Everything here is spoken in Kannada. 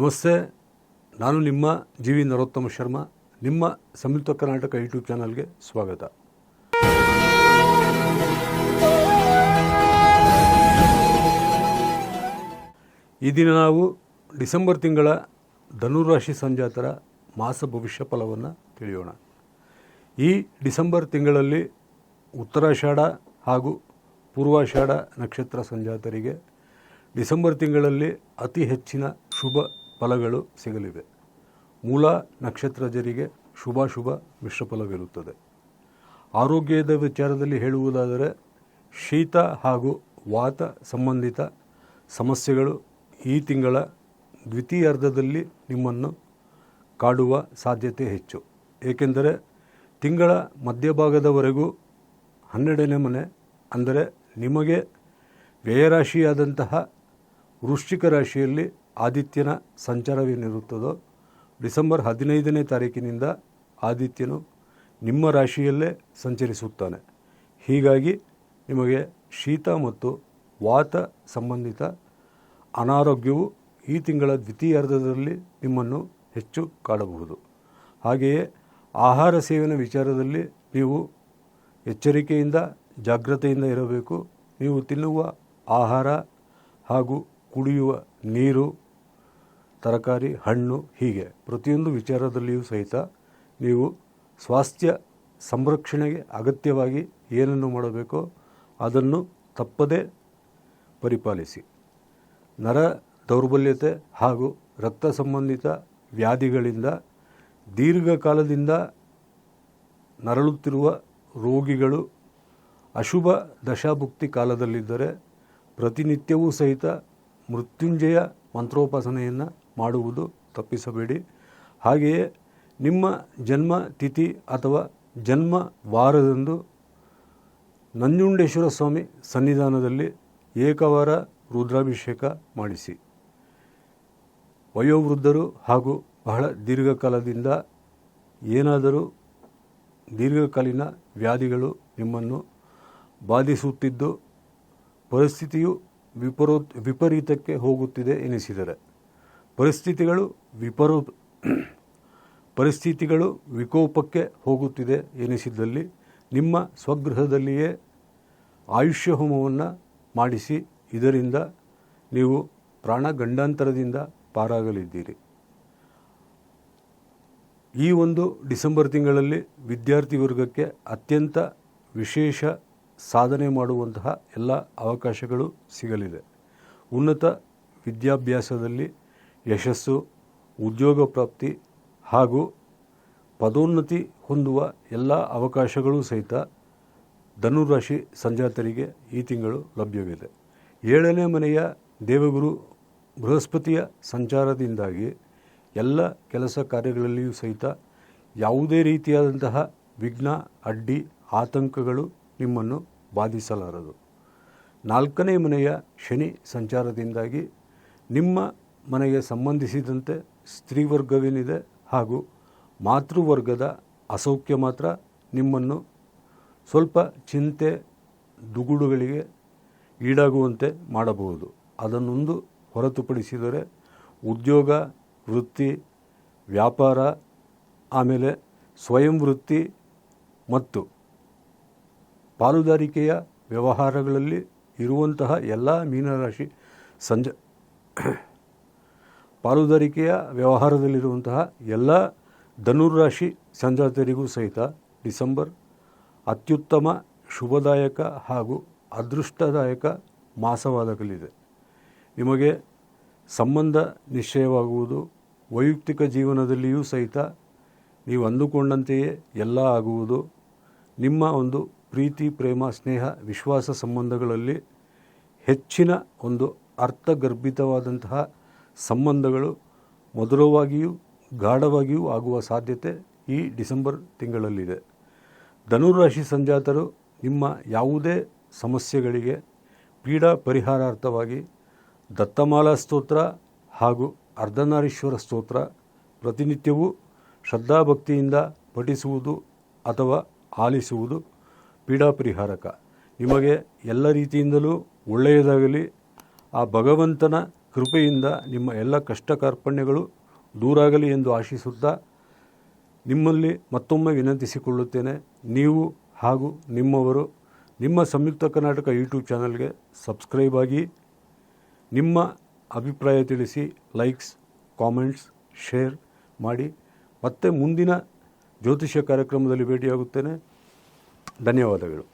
ನಮಸ್ತೆ, ನಾನು ನಿಮ್ಮ ಜಿ ವಿ ನರೋತ್ತಮ ಶರ್ಮಾ, ನಿಮ್ಮ ಸಂಯುಕ್ತ ಕರ್ನಾಟಕ ಯೂಟ್ಯೂಬ್ ಚಾನಲ್ಗೆ ಸ್ವಾಗತ. ಈ ದಿನ ನಾವು ಡಿಸೆಂಬರ್ ತಿಂಗಳ ಧನುರಾಶಿ ಸಂಜಾತರ ಮಾಸ ಭವಿಷ್ಯ ಫಲವನ್ನು ತಿಳಿಯೋಣ. ಈ ಡಿಸೆಂಬರ್ ತಿಂಗಳಲ್ಲಿ ಉತ್ತರಾಷಾಢ ಹಾಗೂ ಪೂರ್ವಾಷಾಢ ನಕ್ಷತ್ರ ಸಂಜಾತರಿಗೆ ಡಿಸೆಂಬರ್ ತಿಂಗಳಲ್ಲಿ ಅತಿ ಹೆಚ್ಚಿನ ಶುಭ ಫಲಗಳು ಸಿಗಲಿವೆ. ಮೂಲ ನಕ್ಷತ್ರಜರಿಗೆ ಶುಭಾಶುಭ ಮಿಶ್ರ ಫಲವಿರುತ್ತದೆ. ಆರೋಗ್ಯದ ವಿಚಾರದಲ್ಲಿ ಹೇಳುವುದಾದರೆ, ಶೀತ ಹಾಗೂ ವಾತ ಸಂಬಂಧಿತ ಸಮಸ್ಯೆಗಳು ಈ ತಿಂಗಳ ದ್ವಿತೀಯಾರ್ಧದಲ್ಲಿ ನಿಮ್ಮನ್ನು ಕಾಡುವ ಸಾಧ್ಯತೆ ಹೆಚ್ಚು. ಏಕೆಂದರೆ, ತಿಂಗಳ ಮಧ್ಯಭಾಗದವರೆಗೂ ಹನ್ನೆರಡನೇ ಮನೆ, ಅಂದರೆ ನಿಮಗೆ ವ್ಯಯರಾಶಿಯಾದಂತಹ ವೃಶ್ಚಿಕ ರಾಶಿಯಲ್ಲಿ ಆದಿತ್ಯನ ಸಂಚಾರವೇನಿರುತ್ತದೋ, ಡಿಸೆಂಬರ್ ಹದಿನೈದನೇ ತಾರೀಕಿನಿಂದ ಆದಿತ್ಯನು ನಿಮ್ಮ ರಾಶಿಯಲ್ಲೇ ಸಂಚರಿಸುತ್ತಾನೆ. ಹೀಗಾಗಿ ನಿಮಗೆ ಶೀತ ಮತ್ತು ವಾತ ಸಂಬಂಧಿತ ಅನಾರೋಗ್ಯವು ಈ ತಿಂಗಳ ದ್ವಿತೀಯಾರ್ಧದಲ್ಲಿ ನಿಮ್ಮನ್ನು ಹೆಚ್ಚು ಕಾಡಬಹುದು. ಹಾಗೆಯೇ ಆಹಾರ ಸೇವನೆ ವಿಚಾರದಲ್ಲಿ ನೀವು ಎಚ್ಚರಿಕೆಯಿಂದ, ಜಾಗ್ರತೆಯಿಂದ ಇರಬೇಕು. ನೀವು ತಿನ್ನುವ ಆಹಾರ ಹಾಗೂ ಕುಡಿಯುವ ನೀರು ತರಕಾರಿ, ಹಣ್ಣು ಹೀಗೆ. ಪ್ರತಿಯೊಂದು ವಿಚಾರದಲ್ಲಿಯೂ ಸಹಿತ ನೀವು ಸ್ವಾಸ್ಥ್ಯ ಸಂರಕ್ಷಣೆಗೆ ಅಗತ್ಯವಾಗಿ ಏನನ್ನು ಮಾಡಬೇಕೋ ಅದನ್ನು ತಪ್ಪದೇ ಪರಿಪಾಲಿಸಿ. ನರ ದೌರ್ಬಲ್ಯತೆ ಹಾಗೂ ರಕ್ತ ಸಂಬಂಧಿತ ವ್ಯಾಧಿಗಳಿಂದ ದೀರ್ಘಕಾಲದಿಂದ ನರಳುತ್ತಿರುವ ರೋಗಿಗಳು ಅಶುಭ ದಶಾಭುಕ್ತಿ ಕಾಲದಲ್ಲಿದ್ದರೆ ಪ್ರತಿನಿತ್ಯವೂ ಸಹಿತ ಮೃತ್ಯುಂಜಯ ಮಂತ್ರೋಪಾಸನೆಯನ್ನು ಮಾಡುವುದು ತಪ್ಪಿಸಬೇಡಿ. ಹಾಗೆಯೇ ನಿಮ್ಮ ಜನ್ಮ ತಿಥಿ ಅಥವಾ ಜನ್ಮ ವಾರದಂದು ನಂಜುಂಡೇಶ್ವರ ಸ್ವಾಮಿ ಸನ್ನಿಧಾನದಲ್ಲಿ ಏಕವಾರ ರುದ್ರಾಭಿಷೇಕ ಮಾಡಿಸಿ. ವಯೋವೃದ್ಧರು ಹಾಗೂ ಬಹಳ ದೀರ್ಘಕಾಲದಿಂದ ಏನಾದರೂ ದೀರ್ಘಕಾಲೀನ ವ್ಯಾಧಿಗಳು ನಿಮ್ಮನ್ನು ಬಾಧಿಸುತ್ತಿದ್ದು, ಪರಿಸ್ಥಿತಿಯು ವಿಪರೋ ವಿಪರೀತಕ್ಕೆ ಹೋಗುತ್ತಿದೆ ಎನಿಸಿದರೆ. ಪರಿಸ್ಥಿತಿಗಳು ವಿಪರೋ ಪರಿಸ್ಥಿತಿಗಳು ವಿಕೋಪಕ್ಕೆ ಹೋಗುತ್ತಿದೆ ಎನಿಸಿದ್ದಲ್ಲಿ ನಿಮ್ಮ ಸ್ವಗೃಹದಲ್ಲಿಯೇ ಆಯುಷ್ಯ ಹೋಮವನ್ನು ಮಾಡಿಸಿ, ಇದರಿಂದ ನೀವು ಪ್ರಾಣ ಗಂಡಾಂತರದಿಂದ ಪಾರಾಗಲಿದ್ದೀರಿ. ಈ ಒಂದು ಡಿಸೆಂಬರ್ ತಿಂಗಳಲ್ಲಿ ವಿದ್ಯಾರ್ಥಿ ವರ್ಗಕ್ಕೆ ಅತ್ಯಂತ ವಿಶೇಷ ಸಾಧನೆ ಮಾಡುವಂತಹ ಎಲ್ಲ ಅವಕಾಶಗಳು ಸಿಗಲಿದೆ. ಉನ್ನತ ವಿದ್ಯಾಭ್ಯಾಸದಲ್ಲಿ ಯಶಸ್ಸು, ಉದ್ಯೋಗ ಪ್ರಾಪ್ತಿ ಹಾಗೂ ಪದೋನ್ನತಿ ಹೊಂದುವ ಎಲ್ಲ ಅವಕಾಶಗಳು ಸಹಿತ ಧನುರಾಶಿ ಸಂಜಾತರಿಗೆ ಈ ತಿಂಗಳು ಲಭ್ಯವಿದೆ. ಏಳನೇ ಮನೆಯ ದೇವಗುರು ಬೃಹಸ್ಪತಿಯ ಸಂಚಾರದಿಂದಾಗಿ ಎಲ್ಲ ಕೆಲಸ ಕಾರ್ಯಗಳಲ್ಲಿಯೂ ಸಹಿತ ಯಾವುದೇ ರೀತಿಯಾದಂತಹ ವಿಘ್ನ, ಅಡ್ಡಿ, ಆತಂಕಗಳು ನಿಮ್ಮನ್ನು ಬಾಧಿಸಲಾರದು. ನಾಲ್ಕನೇ ಮನೆಯ ಶನಿ ಸಂಚಾರದಿಂದಾಗಿ ನಿಮ್ಮ ಮನೆಗೆ ಸಂಬಂಧಿಸಿದಂತೆ ಸ್ತ್ರೀವರ್ಗವೇನಿದೆ ಹಾಗೂ ಮಾತೃವರ್ಗದ ಅಸೌಖ್ಯ ಮಾತ್ರ ನಿಮ್ಮನ್ನು ಸ್ವಲ್ಪ ಚಿಂತೆ, ದುಗುಡುಗಳಿಗೆ ಈಡಾಗುವಂತೆ ಮಾಡಬಹುದು. ಅದನ್ನೊಂದು ಹೊರತುಪಡಿಸಿದರೆ ಉದ್ಯೋಗ, ವೃತ್ತಿ, ವ್ಯಾಪಾರ, ಆಮೇಲೆ ಸ್ವಯಂ ವೃತ್ತಿ ಮತ್ತು ಪಾಲುದಾರಿಕೆಯ ವ್ಯವಹಾರಗಳಲ್ಲಿ ಇರುವಂತಹ ಎಲ್ಲ ಮೀನರಾಶಿ ಸಂಜ ಪಾಲುದಾರಿಕೆಯ ವ್ಯವಹಾರದಲ್ಲಿರುವಂತಹ ಎಲ್ಲ ಧನುರಾಶಿ ಸಂಜಾತರಿಗೂ ಸಹಿತ ಡಿಸೆಂಬರ್ ಅತ್ಯುತ್ತಮ ಶುಭದಾಯಕ ಹಾಗೂ ಅದೃಷ್ಟದಾಯಕ ಮಾಸವಾಗಲಿದೆ. ನಿಮಗೆ ಸಂಬಂಧ ನಿಶ್ಚಯವಾಗುವುದು, ವೈಯಕ್ತಿಕ ಜೀವನದಲ್ಲಿಯೂ ಸಹಿತ ನೀವು ಅಂದುಕೊಂಡಂತೆಯೇ ಎಲ್ಲ ಆಗುವುದು. ನಿಮ್ಮ ಒಂದು ಪ್ರೀತಿ, ಪ್ರೇಮ, ಸ್ನೇಹ, ವಿಶ್ವಾಸ ಸಂಬಂಧಗಳಲ್ಲಿ ಹೆಚ್ಚಿನ ಒಂದು ಅರ್ಥಗರ್ಭಿತವಾದಂತಹ ಸಂಬಂಧಗಳು ಮಧುರವಾಗಿಯೂ ಗಾಢವಾಗಿಯೂ ಆಗುವ ಸಾಧ್ಯತೆ ಈ ಡಿಸೆಂಬರ್ ತಿಂಗಳಲ್ಲಿದೆ. ಧನುರಾಶಿ ಸಂಜಾತರು ನಿಮ್ಮ ಯಾವುದೇ ಸಮಸ್ಯೆಗಳಿಗೆ ಪೀಡಾ ಪರಿಹಾರಾರ್ಥವಾಗಿ ದತ್ತಮಾಲಾ ಸ್ತೋತ್ರ ಹಾಗೂ ಅರ್ಧನಾರೀಶ್ವರ ಸ್ತೋತ್ರ ಪ್ರತಿನಿತ್ಯವೂ ಶ್ರದ್ಧಾಭಕ್ತಿಯಿಂದ ಪಠಿಸುವುದು ಅಥವಾ ಆಲಿಸುವುದು ಪೀಡಾ ಪರಿಹಾರಕ. ನಿಮಗೆ ಎಲ್ಲ ರೀತಿಯಿಂದಲೂ ಒಳ್ಳೆಯದಾಗಲಿ. ಆ ಭಗವಂತನ ಕೃಪೆಯಿಂದ ನಿಮ್ಮ ಎಲ್ಲ ಕಷ್ಟ ಕಾರ್ಪಣ್ಯಗಳು ದೂರಾಗಲಿ ಎಂದು ಆಶಿಸುತ್ತಾ ನಿಮ್ಮಲ್ಲಿ ಮತ್ತೊಮ್ಮೆ ವಿನಂತಿಸಿಕೊಳ್ಳುತ್ತೇನೆ. ನೀವು ಹಾಗೂ ನಿಮ್ಮವರು ನಿಮ್ಮ ಸಂಯುಕ್ತ ಕರ್ನಾಟಕ ಯೂಟ್ಯೂಬ್ ಚಾನಲ್ಗೆ ಸಬ್ಸ್ಕ್ರೈಬ್ ಆಗಿ ನಿಮ್ಮ ಅಭಿಪ್ರಾಯ ತಿಳಿಸಿ ಲೈಕ್ಸ್, ಕಾಮೆಂಟ್ಸ್, ಶೇರ್ ಮಾಡಿ. ಮತ್ತೆ ಮುಂದಿನ ಜ್ಯೋತಿಷ್ಯ ಕಾರ್ಯಕ್ರಮದಲ್ಲಿ ಭೇಟಿಯಾಗುತ್ತೇನೆ. ಧನ್ಯವಾದಗಳು.